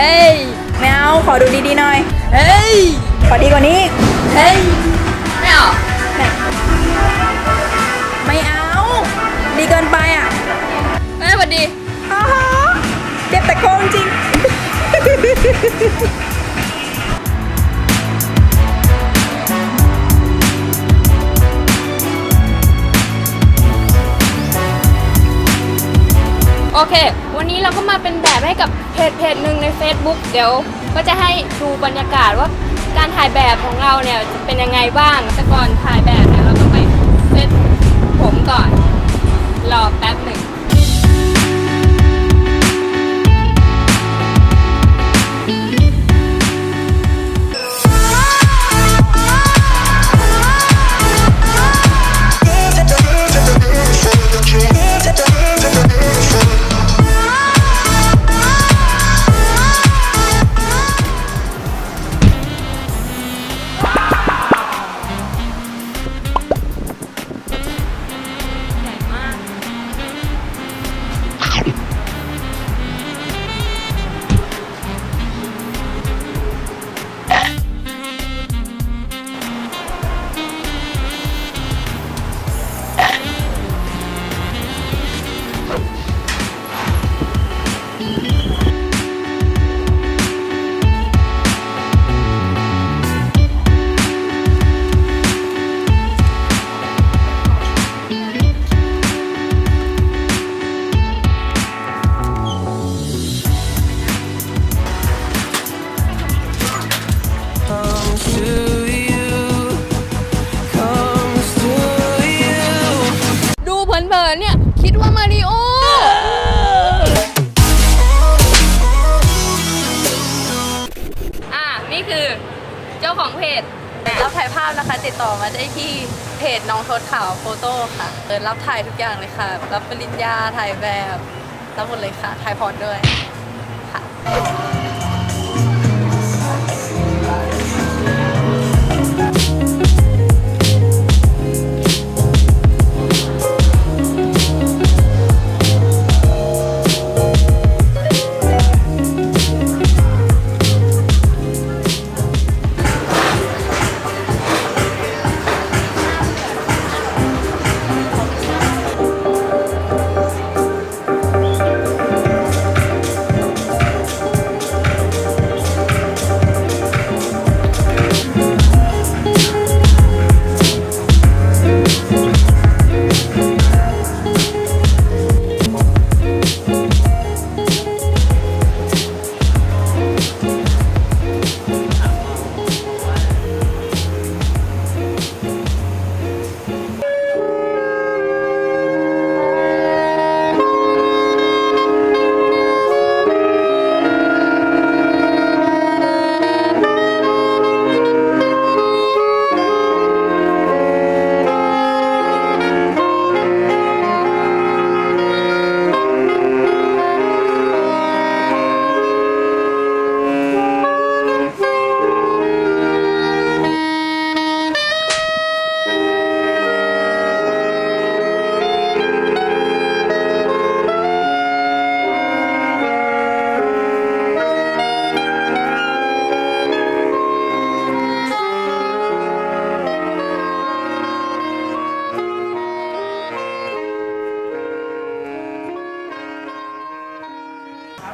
เฮ้ยไม่เอาขอดูดีๆหน่อย เฮ้ย ขอดีกว่านี้ เฮ้ย ไม่เอา ไม่เอา ดีเกินไปอะเอ้ยสวัสดีอ๋อเจ็บแต่โกงจริง โอเค วันนี้เราก็มาเป็นแบบให้กับเพจเพจหนึ่งใน Facebook เดี๋ยว ก็จะให้ดูบรรยากาศว่าการถ่ายแบบของเราเนี่ยจะเป็นยังไงบ้างแต่ก่อนถ่ายแบบเนี่ยเราต้องไปเซตผมก่อน รอแป๊บหนึ่ง คิดว่ามาริโอ อะ นี่คือเจ้าของเพจรับถ่ายภาพนะคะ ติดต่อมาได้ที่เพจน้องโทษข่าวโฟโต้ค่ะเปิดรับถ่ายทุกอย่างเลยค่ะ รับปริญญาถ่ายแบบรับหมดเลยค่ะ ถ่ายพอร์ตด้วยค่ะ